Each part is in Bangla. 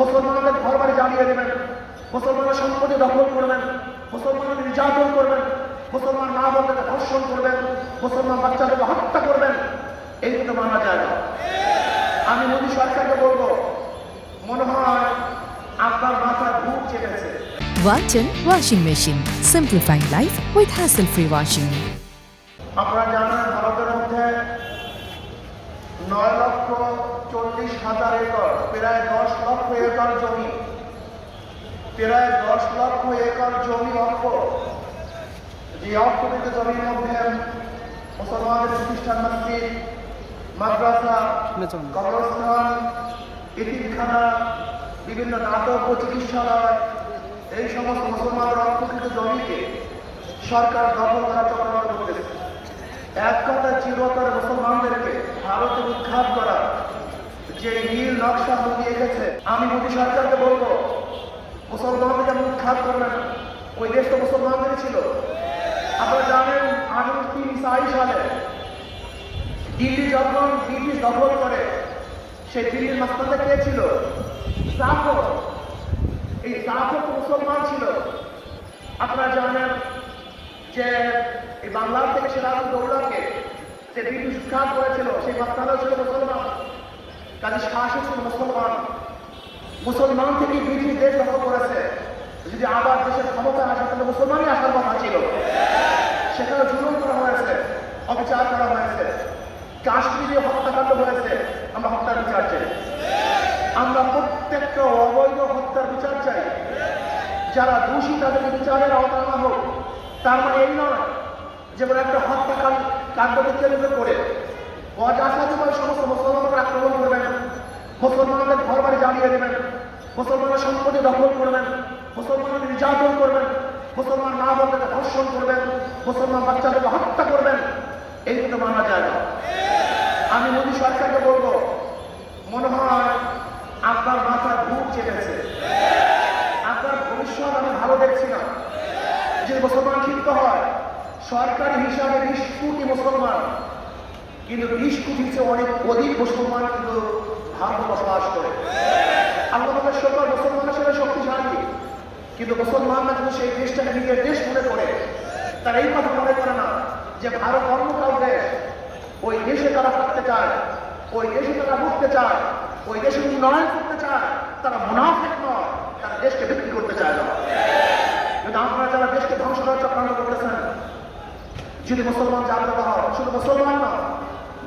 মুসলমানদের ঘর বাড়ি জ্বালিয়ে দেবেন। মুসলমানের সম্পত্তি দখল করবেন। মুসলমানদের নির্যাতন করবেন। মুসলমান মা বোনদেরকে ধর্ষণ করবেন। মুসলমান বাচ্চাদেরকে হত্যা করবেন। এই কিন্তু মানা যায় না। আমি মোদী সরকারকে বলব মনে হয় আপনার মাথায় ভূত চেপেছে। Walton Washing Machine. Simplifying life with hassle-free washing. আপনারা জানেন ভারতের মধ্যে নয় লক্ষ চল্লিশ হাজার একর প্রায় দশ লক্ষ একর জমি। প্রায় দশ লক্ষ একর জমি অর্থ যে অর্থবিত জমির মধ্যে মুসলমানদের প্রতিষ্ঠান মসজিদ মাদ্রাসা কবরস্থান ইতিমখানা বিভিন্ন নাটক ও চিকিৎসালয় এই সমস্ত মুসলমানদের অর্থকৃত জমিকে সরকার দখল করা চক্রান্ত করতেছে এক কথা চিরতর মুসলমানদেরকে ভারতে উৎখাত করা যে নীল নকশা মোদী এসেছে, আমি মোদী সরকারকে বলব, মুসলমানদের যেমন উৎখাত করবেন ওই দেশ তো মুসলমানদেরই ছিল। আপনারা জানেন আঠারো তিন সাই সালে দিল্লি যখন ব্রিটিশ দখল করে, সেই দিল্লির মাস্তানটা কে ছিল? জাফর। এই জাফর মুসলমান ছিল। আপনারা জানেন যে এই বাংলার থেকে দৌলাকে যে ব্রিটিশ উৎখাত করেছিল, সেই মাস্তানও ছিল মুসলমান। কাজে শাসক মুসলমান। মুসলমান থেকে ব্রিটিশ দেশ দখল করেছে। যদি আবার দেশের ক্ষমতা আসে, তাহলে মুসলমানই আসার কথা ছিল। সেখানে জুলুম করা হয়েছে, অবিচার করা হয়েছে। কাশ্মীরে হত্যাকাণ্ড হয়েছে, আমরা হত্যার বিচার চাই। আমরা প্রত্যেকটা অবৈধ হত্যার বিচার চাই। যারা দোষী তাদেরকে বিচারের আওতায় আনা হোক। তার মানে এই নয় যেমন একটা হত্যাকাণ্ড কাণ্ডকে কেন্দ্র করে। করবেন মুসলমানদের ঘর বাড়ি জ্বালিয়ে দেবেন, মুসলমানের সম্পত্তি দখল করবেন মুসলমানদের নির্যাতন করবেন, মুসলমান মা বোনদেরকে ধর্ষণ করবেন, মুসলমান বাচ্চাদেরকে হত্যা করবেন, এই কিন্তু মানা যায় না। আমি মোদী সরকারকে বলব, মনে হয় আপনার মাথায় ভূত চেপেছে। আপনার ভবিষ্যৎ আমি ভালো দেখছি না। যে মুসলমান ক্ষিপ্ত হয়, সরকারি হিসাবে বিশ কোটি মুসলমান, কিন্তু বিশ কোটি অনেক অধিক মুসলমান কিন্তু ভারতে বসবাস করে। আল্লাহ আমাদের সকল মুসলমানের সাথে শক্তিশালী। কিন্তু মুসলমানরা কিন্তু সেই দেশটাকে নিজের দেশ মনে করে। তারা এই কথা মনে করে না যে ভারত অন্যকাল দেশ। ওই দেশে তারা থাকতে চায়, ওই দেশে তারা ঘুরতে চায়, ওই দেশে উন্নয়ন করতে চায়। তারা মুনাফেক নয়, তারা দেশকে বিক্রি করতে চায় না। কিন্তু আপনারা যারা দেশকে ধ্বংস করার চক্রান্ত করতেছেন, যদি মুসলমান জাগ্রত হয় শুধু মুসলমান না,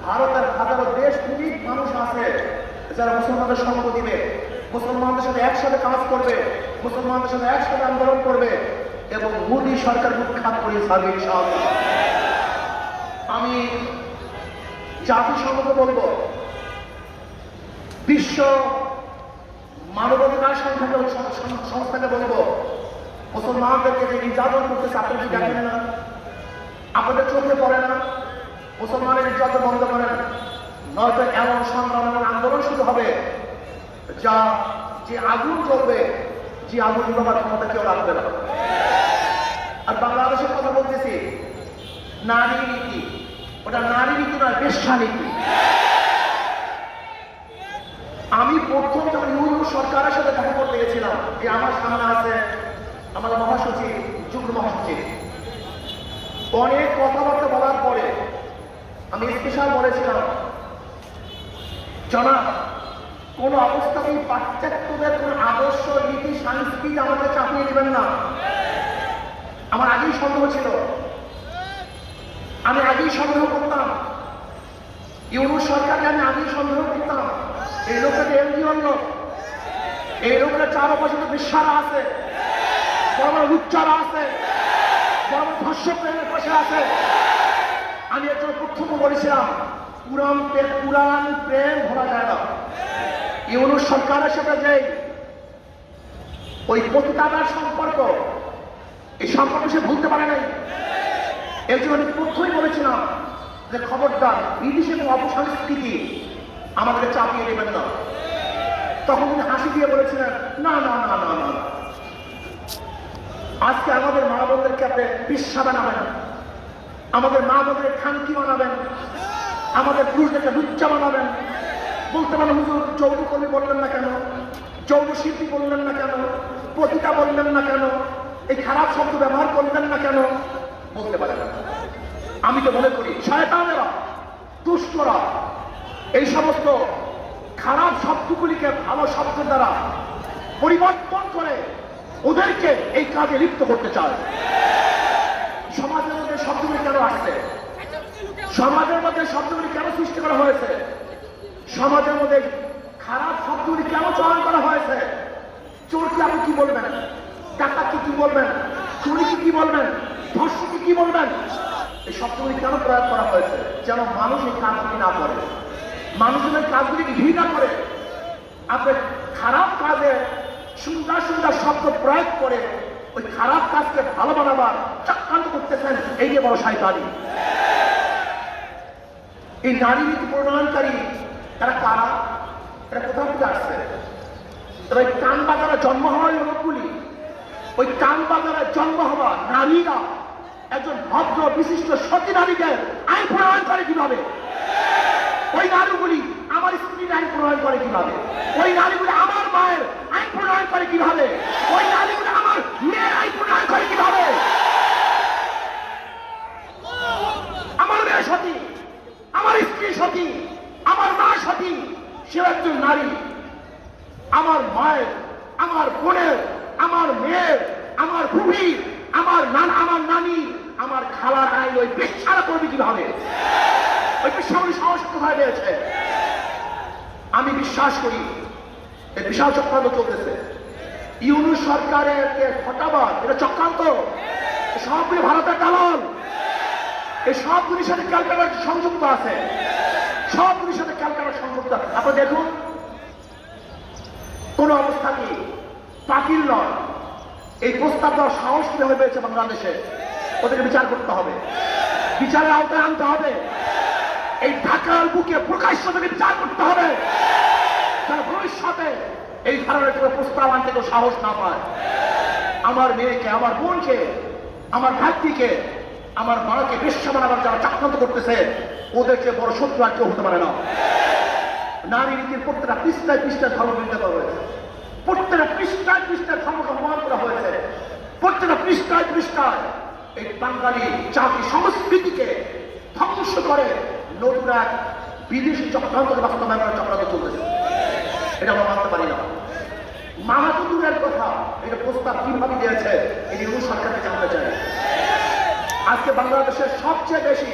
ভারতের হাজারো দেশ মানুষ আছে যারা মুসলমানদের সঙ্গ দিবে, মুসলমানদের সাথে একসাথে কাজ করবে, মুসলমানদের সাথে একসাথে আন্দোলন করবে এবং মোদী সরকার উৎখাত করে ছাড়বে আমি জাতিসংঘকে বলব, বিশ্ব মানবাধিকার সংখ্যাকে সংস্থাকে বলব, মুসলমানদেরকে যে নির্যাতন করতেছে আপনি কি দেখেন না? আপনাদের চোখে পড়ে না? মুসলমানের নির্যাতন বন্ধ করেন। নয়তো এমন সংগ্রাম এবং আন্দোলন হবে, যা যে আগুন জ্বলবে, যে আগুন নিবাবার ক্ষমতা কেউ রাখবে না। আর বাংলাদেশের কথা বলতেছি, নারী নীতি। ওটা নারী নীতি নয় পেশা নীতি। আমি প্রথম যখন ইউনিয়ন সরকারের সাথে দেখা করতে গেছিলাম যে আমার সামনে আছে আমাদের মহাসচিব, যুগ্ম মহাসচিব। অনেক কথাবার্তা বলার পরে আমি স্পেশাল বলেছিলাম, জনাব কোন অবস্থাতেই পাশ্চাত্যদের কোন আদর্শ, নীতি, সংস্কৃতি আমাদের চাপিয়ে দিবেন না। আমার আগেই সন্দেহ ছিল। আমি আগেই সন্দেহ করতাম। ইউনুস সরকারকে আমি আগেই সন্দেহ করতাম। এই লোকটা এনজিওর লোক এই লোকটা চারপাশে তো বিশ্বারা আছে। বড় বড় লুচ্চারা আছে। বড় বড় প্রেমের পাশে আছে। আমি একজন প্রথম বলেছিলাম, পুরাণ পুরাণ প্রেম ভরা যায় না। ইউনুস সরকারের সাথে যে, ওই পতিতাদার সম্পর্ক, এই সম্পর্ক সে ভুলতে পারে নাই। এর জন্য আমি প্রথমেই বলেছিলাম যে খবরদার বিদেশি এবং অপসংস্কৃতি আমাদের চাপিয়ে দেবেন না। তখন তিনি হাসি দিয়ে বলেছিলেন, না না না না না। আজকে আমাদের মা বোনদেরকে আপনি বিশ্বা বানাবেন। আমাদের মা বোনদের খানকি বানাবেন। আমাদের পুরুষদেরকে লুচ্চা বানাবেন। বলতে পারেন হুজুর যৌতুক কর্মী বললেন না কেন? যৌনশিল্পী বললেন না কেন? পতিতা বললেন না কেন? এই খারাপ শব্দ ব্যবহার করলেন না কেন? বলতে পারেন আমি তো মনে করি, শয়তানেরা, দুষ্টরা, এই সমস্ত খারাপ শব্দগুলিকে ভালো শব্দ দ্বারা পরিবর্তন করে ওদেরকে এই কাজে লিপ্ত করতে চায়। সমাজের মধ্যে শব্দগুলি কেন আসছে? সমাজের মধ্যে শব্দগুলি কেন সৃষ্টি করা হয়েছে? সমাজের মধ্যে খারাপ শব্দগুলি কেন চয়ন করা হয়েছে? চোরকে আপনি কি বলবেন? ডাকাতকে কি বলবেন? চুরিকে কি বলবেন? ধর্ষকে কি বলবেন? এই শব্দগুলি কেন প্রয়োগ করা হয়েছে? যেন মানুষ এই কাজগুলি না করে। মানুষের কাজগুলি ঘৃণা করে। আপনি খারাপ কাজে সুন্দর সুন্দর শব্দ প্রয়োগ করে ওই খারাপ কাজকে ভালো বানাবার চক্রান্ত করতেছেন এই যে বড় সাহিত্য এই নারী নীতি প্রণয়নকারী তারা কারা? এরা কোথাও থেকে আসছে? তারা ওই কান বাজারে জন্ম হওয়া লোকগুলি, ওই কান বাজারে জন্ম হওয়া নারীরা, একজন ভদ্র, বিশিষ্ট, সতী নারীকে আইন প্রণয়ন করে কীভাবে? ওই নারীগুলি আমার স্ত্রীর আইন প্রণয়ন করে কীভাবে? ওই নারীগুলি আমার মায়ের আইন প্রণয়ন করে কীভাবে? ওই নারীগুলি আমার মেয়ের আইন প্রণয়ন করে কীভাবে? আমার মেয়ে সতী, আমার স্ত্রী সতী সে একজন নারী। আমার মায়ের, আমার বোনের, আমার মেয়ের, আমার ভূমির আমার নান, আমার নানি, আমার খালার আইন ওই বেশারা করবে কীভাবে? ওই বিশ্বাসী সাহস কোথায় পেয়েছে? আমি বিশ্বাস করি এই বিশাল চক্রান্ত চলতেছে। ইউনুস সরকারের হটাবার এটা চক্রান্ত। সবগুলি ভারতের দালাল। এই সবগুলির সাথে ক্যালকাটার সংযুক্ত আছে। সবগুলির সাথে ক্যালকাটার আছে। আপনারা দেখুন, কোন অবস্থাকে বাতিল নয় এই প্রস্তাব দেওয়ার সাহস কীভাবে পেয়েছে বাংলাদেশে? ওদেরকে বিচার করতে হবে। বিচারের আওতায় আনতে হবে। এই ঢাকার বুকে প্রকাশ্য থেকে বিচার করতে হবে। যেন ভবিষ্যতে এই ধরনের কোনো প্রস্তাব আনতে কেউ সাহস না পায়। আমার মেয়েকে, আমার বোনকে, আমার ভাইটিকে, আমার মাকে বেশ্যা বানাবার যারা চাক্রান্ত করতেছে ওদেরকে বড় শত্রু আর কেউ হতে পারে না। নারী নীতির প্রত্যেকটা পৃষ্ঠায় পৃষ্ঠায় ধর্ম করা হয়েছে। প্রত্যেকটা পৃষ্ঠায় পৃষ্ঠায় ধর্মকে অপমান করা হয়েছে। প্রত্যেকটা পৃষ্ঠায় পৃষ্ঠায় এই বাঙালি জাতি সংস্কৃতিকে ধ্বংস করে নতুন এক বিদেশি চক্রান্তকে বাস্তবায়ন করার চক্রান্ত চলতেছে। এটা আমরা মানতে পারি না। মানা তো দূরের কথা এটা প্রস্তাব কীভাবে দিয়েছে এটি ইউনুস সরকারকে জানতে চাই। আজকে বাংলাদেশের সবচেয়ে বেশি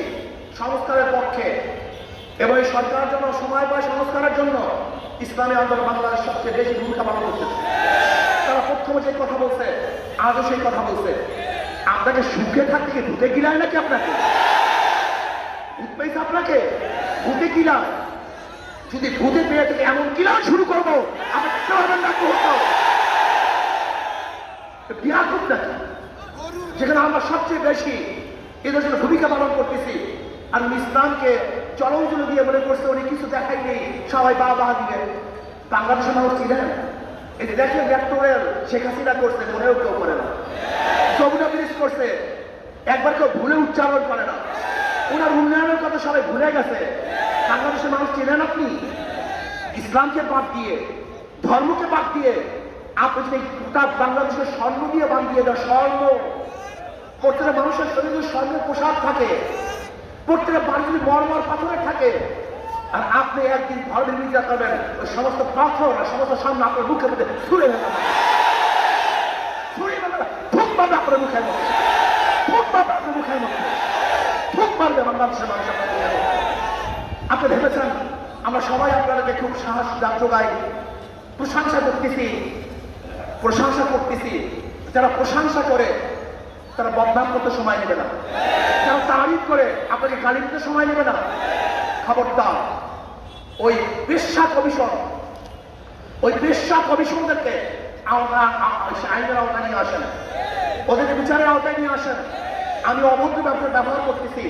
সংস্কারের পক্ষে এবং এই সরকারের জন্য, সময় পায় সংস্কারের জন্য ইসলামী আন্দোলন বাংলাদেশ সবচেয়ে বেশি ভূমিকা পালন করতেছে তারা প্রথমে যে কথা বলছে, আজও সেই কথা বলছে। আপনাকে সুখে থাকতে কি, ভূতে গিলায় নাকি আপনাকে? পেয়েছে আপনাকে? ভূতে গিলায়। যদি ভূতে পেয়ে থেকে, এমন কিলান শুরু করব। নাকি? যেখানে আমরা সবচেয়ে বেশি এদের জন্য ভূমিকা পালন করতেছি। আর উনি ইসলামকে চলঞ্চল দিয়ে মনে করছে উনি কিছু দেখাই নেই, সবাই বা বাহা দিবে বাংলাদেশের মানুষ ছিলেন এই যে দেখেন ভ্যাক্টোরিয়াল শেখ হাসিনা করছে, মনেও কেউ করে না। যমুনা ব্রিজ করছে, একবার কেউ ভুলে উচ্চারণ করে না। ওনার উন্নয়নের কথা সবাই ভুলে গেছে। বাংলাদেশের মানুষ চেনেন আপনি? ইসলামকে বাদ দিয়ে, ধর্মকে বাদ দিয়ে, আপনি যদি গোটা বাংলাদেশের স্বর্ণ দিয়ে দিয়ে দেন, স্বর্ণ। প্রত্যেকটা মানুষের শরীরে যদি স্বর্ণের পোশাক থাকে। প্রত্যেকটা বাড়ি যদি মরমর পাথরের থাকে, আর আপনি একদিন ধর্মের বিরোধিতা করবেন, ওই সমস্ত পাথর আর সমস্ত সামনে আপনার মুখের মধ্যে ছুড়ে ফেলবেন ছুড়ে আপনার মুখের মধ্যে। ফুক মারবে আপনার মুখের মধ্যে। ফুক মারবে বাংলাদেশের মানুষ আপনার আপনি ভেবেছেন, আমরা সবাই আপনাদেরকে খুব সাহস যোগাই। প্রশংসা করতেছি। প্রশংসা করতেছি। যারা প্রশংসা করে তারা বদনাম করতে সময় নেবে না। যারা তারিফ করে আপনাকে গালি দিতে সময় নেবে না। খবরদার, ওই পেশা কমিশন ওই পেশা কমিশনদেরকে আইনের আওতায় নিয়ে আসেন। ওদেরকে বিচারের আওতায় নিয়ে আসেন। আমি অভদ্র ব্যবহার ব্যবহার করতেছি,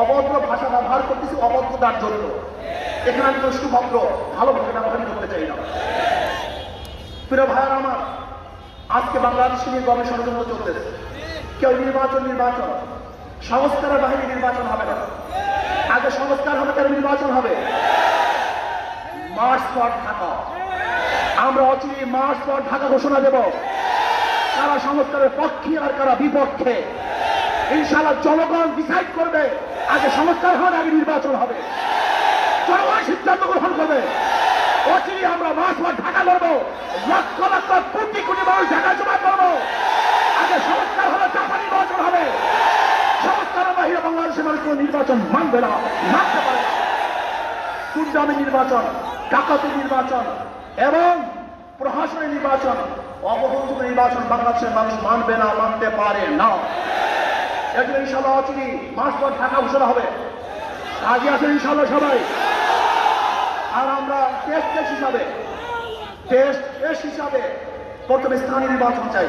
অভদ্র ভাষা ব্যবহার করতেছি অভদ্রতার জন্য। এখানে আমি তো ভদ্র ভালো ভাষা ব্যবহার করতে চাই না। প্রিয় ভাইয়ার আমার, আজকে বাংলাদেশ নিয়ে গবেষণা জন্য চলতেছে। কেউ নির্বাচন নির্বাচন। সংস্কারের বাহিনী নির্বাচন হবে না। আগে সংস্কার হবে তার নির্বাচন হবে। March for Dhaka. আমরা অচিরে মাস পর ঢাকা ঘোষণা দেব। কারা সংস্কারের পক্ষে আর কারা বিপক্ষে। ইনশাআল্লাহ জনগণ ডিসাইড করবে, আগে সংস্কার হবে, আগে নির্বাচন হবে। জনগণ সিদ্ধান্ত গ্রহণ করবে। অচিরে আমরা মাস পর ঢাকা লড়বো। লক্ষ লক্ষ কোটি কোটি মানুষ ঢাকা জমা করব। আগে সংস্কার নির্বাচন হবে। সংস্কারের বাহিরে বাংলাদেশের মানুষ কোনো নির্বাচন মানবে না, মানতে পারে না। নির্বাচন, ডাকাতি নির্বাচন এবং প্রশাসনের নির্বাচন, অবহেলিত নির্বাচন বাংলাদেশের মানুষ মানবে না, মানতে পারে না। এজন্য ইনশাল্লাহ অচিনি মাস পর ঢাকা ঘোষণা হবে। কাজে আছেন ইনশাল্লাহ সবাই? আর আমরা টেস্ট কেস হিসাবে টেস্ট কেস হিসাবে প্রথমে স্থানীয় নির্বাচন চাই।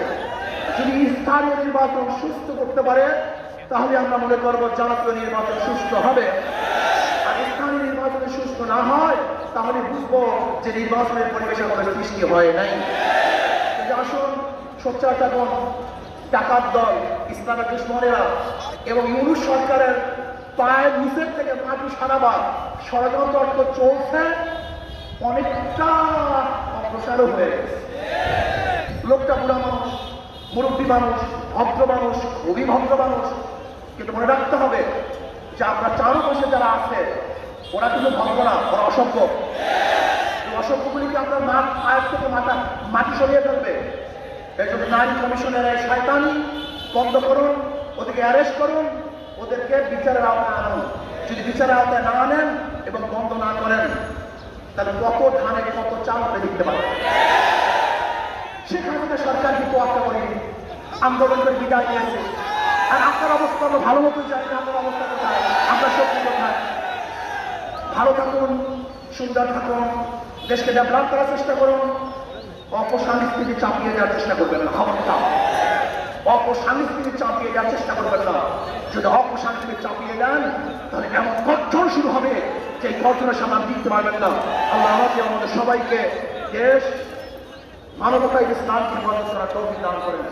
যদি স্থানীয় নির্বাচন সুস্থ করতে পারে, তাহলে আমরা মনে করব জাতীয় নির্বাচন সুস্থ হবে। আর স্থানীয় নির্বাচনে সুস্থ না হয়, তাহলে বুঝব যে নির্বাচনের পরিবেশ আমাদের সৃষ্টি হয় নাই। আসুন সোচ্চার থাকুন টাকার দল ইসলামের দুশ্মনেরা এবং ইউনুস সরকারের পায়ের নিচের থেকে মাটি সারাবার ষড়যন্ত্র চলছে, অনেকটা অগ্রসরও হয়ে গেছে। লোকটা বুড়া মানুষ। মুরব্বী মানুষ, ভদ্র মানুষ, খুবই ভদ্র মানুষ। কিন্তু মনে রাখতে হবে যে আমরা চারপাশে যারা আছে, ওরা কিন্তু ভদ্র না, ওরা অসভ্য। অসভ্যগুলিকে আপনার মা পায়ের থেকে মাথা মাটি সরিয়ে ফেলবে। এই জন্য নারী কমিশনের এই শয়তানি বন্ধ করুন, ওদেরকে অ্যারেস্ট করুন, ওদেরকে বিচারের আওতায় আনুন। যদি বিচারের আওতায় না আনেন এবং বন্ধ না করেন, তাহলে কত ধানে কত চাল আপনি দেখতে পাবেন সেখানে থেকে সরকার কিন্তু আটকা করেনি আন্দোলনের বিদায় নিয়েছে। আর আপনার অবস্থা আমরা ভালো মতো জানি না, আপনার অবস্থা কোথায়, আপনার শক্তি কোথায়। ভালো থাকুন, সুন্দর থাকুন, দেশকে ডেভেলপ করার চেষ্টা করুন। অপসংস্কৃতি চাপিয়ে দেওয়ার চেষ্টা করবেন না খবরদার অপসংস্কৃতি চাপিয়ে দেওয়ার চেষ্টা করবেন না। যদি অপসংস্কৃতি চাপিয়ে দেন, তাহলে এমন গর্জন শুরু হবে যে গর্জনের সামনে দিতে পারবেন না। আল্লাহ আমাদের সবাইকে দেশ মানবতায় ইসলামকে বন্ধ তারা তৌফিক দান করেন।